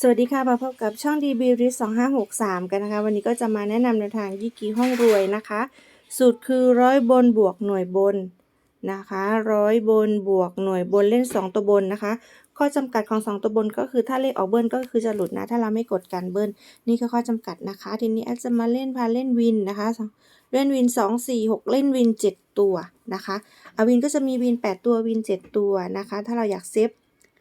สวัสดีค่ะมาพบกับช่อง DB r i s 2563 กันนะคะ วันนี้ก็จะมาแนะนำในวทางยี่กีห้องรวยนะคะ สูตรคือร้อยบนบวกหน่วยบนนะคะร้อยบนบวกหน่วยบนเล่น 2 ตัวบนนะคะ ข้อจำกัดของ 2 ตัวบนก็คือถ้าเลขออกเบิ้ลก็คือจะหลุดนะ ถ้าเราไม่กดการเบิ้ลนี่คือข้อจำกัดนะคะ ทีนี้แอดจะมาเล่นพาเล่นวินนะคะเล่นวิน 2 4 6 เล่นวิน 7 ตัวนะคะอาวินก็จะมีวิน 8 ตัววิน 7 ตัวนะคะ ถ้าเราอยากเซฟ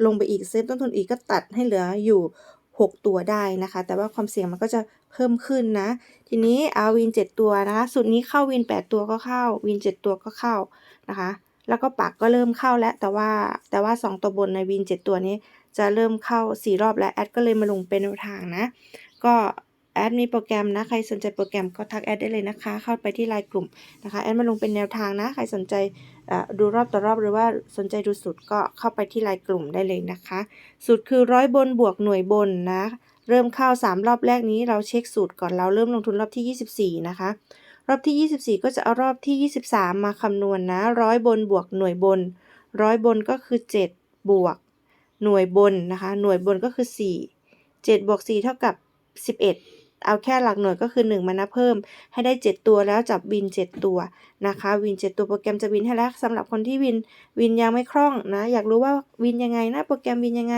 ลงไปอีกเซฟต้นทุนอีกก็ตัดให้เหลืออยู่ 6 ตัวได้นะคะ แต่ว่าความเสี่ยงมันก็จะเพิ่มขึ้นนะ ทีนี้เอาวิน 7 ตัวนะคะสูตรนี้เข้าวิน 8 ตัวก็เข้าวิน 7 ตัวก็เข้านะคะ แล้วก็ปักก็เริ่มเข้าแล้วแต่ว่าแต่ว่า 2 ตัวบนในวิน 7 ตัวนี้จะเริ่มเข้า 4 รอบแล้วแอดก็เลยมาลงเป็นแนวทางนะ ก็ แอดมีโปรแกรมนะ ใครสนใจโปรแกรมก็ทักแอดได้เลยนะคะ เข้าไปที่ไลน์กลุ่มนะคะ แอดมาลงเป็นแนวทางนะ ใครสนใจดูรอบต่อรอบหรือว่าสนใจดูสูตรก็เข้าไปที่ไลน์กลุ่มได้เลยนะคะ สูตรคือร้อยบนบวกหน่วยบนนะ เริ่มเข้า 3 รอบแรกนี้เราเช็คสูตรก่อนเราเริ่มลงทุนรอบที่ 24 นะคะ รอบที่ 24 ก็จะเอารอบที่ 23 มาคำนวณนะร้อยบนบวกหน่วยบน ร้อยบนก็คือ 7 บวก หน่วยบนนะคะ หน่วยบนก็คือ 4 7บวก4เท่ากับ 11 เอาแค่หลักหน่วยก็คือ 1 มานะเพิ่ม ให้ได้ 7 ตัวแล้วจับวิน 7 ตัวนะคะวิน 7 ตัวโปรแกรมจะวินให้แล้วสำหรับคนที่วินวินยังไม่คล่องนะอยากรู้ว่าวินยังไงนะโปรแกรมวินยังไง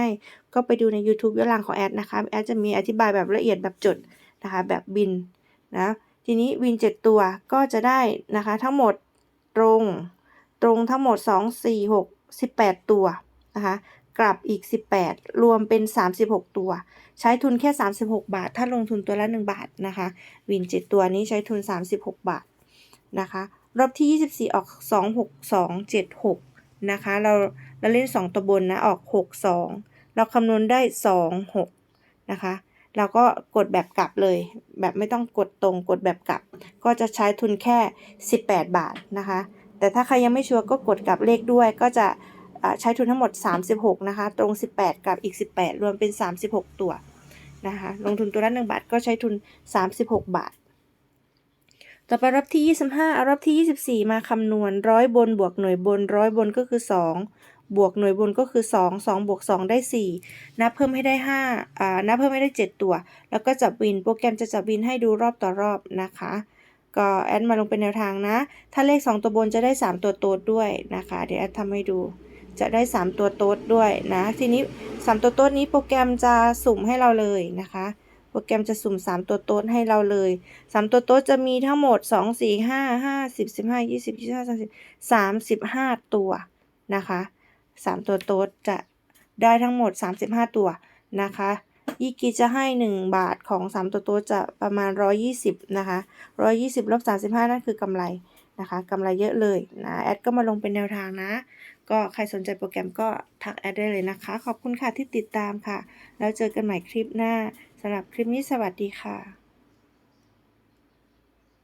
ก็ไปดูใน YouTube ย้อนหลังของแอดนะคะแอดจะมีอธิบายแบบละเอียดแบบจดนะคะแบบบินนะทีนี้วิน 7 ตัวก็จะได้นะคะทั้งหมดตรงตรงทั้งหมด 2 4 6 18 ตัวนะคะ กลับอีก 18 รวมเป็น 36 ตัว ใช้ทุนแค่ 36 บาท ถ้าลงทุนตัวละ 1 บาทนะคะ วิน 7 ตัวนี้ใช้ทุน 36 บาทนะคะ รอบที่ 24 ออก 2 6 2 7 6 นะคะ เราเราเล่น 2 ตัวบนนะ ออก 6 2 เราคำนวณได้ 2 6 นะคะ เราก็กดแบบกลับเลย แบบไม่ต้องกดตรง กดแบบกลับ ก็จะใช้ทุนแค่ 18 บาทนะคะ แต่ถ้าใครยังไม่ชัวร์ก็กดกลับเลขด้วย ก็จะ ใช้ทุนทั้งหมด 36 นะคะ ตรง 18 กับอีก 18 รวมเป็น 36 ตัวนะคะ ลงทุนตัวละ1บาทก็ใช้ทุน 36 บาท ต่อไปรอบที่ 25เอารอบที่ 24 มาคำนวณร้อยบนบวกหน่วยบนร้อยบนก็คือ 2 บวกหน่วยบนก็คือ 2 2บวก2 ได้ 4 นับเพิ่มให้ได้5อ่านับเพิ่มให้ได้ 7 ตัว แล้วก็จับวิน โปรแกรมจะจับวินให้ดูรอบต่อรอบนะคะก็แอดมาลงเป็นแนวทางนะ ถ้าเลข 2 ตัวบนจะได้ 3 ตัวโตดด้วยนะคะ เดี๋ยวแอดทำให้ดู จะได้ 3 ตัวโต๊ดด้วยนะ ทีนี้ 3 ตัวโต๊ดนี้โปรแกรมจะสุ่มให้เราเลยนะคะ โปรแกรมจะสุ่ม 3 ตัวโต๊ดให้เราเลย 3 ตัวโต๊ดจะมีทั้งหมด 2 4 5 5 10 15 20 25 30 35 ตัวนะคะ 3 ตัวโต๊ดจะได้ทั้งหมด 35 ตัวนะคะยี่กีจะให้ 1 บาทของ 3 ตัวโต๊ดจะประมาณ 120 นะคะ 120ลบ35 นั่นคือกำไรนะคะกำไรเยอะเลยนะ แอดก็มาลงเป็นแนวทางนะ ก็ใครสนใจโปรแกรมก็ทักแอดได้เลยนะคะ ขอบคุณค่ะที่ติดตามค่ะ แล้วเจอกันใหม่คลิปหน้าสำหรับคลิปนี้สวัสดีค่ะ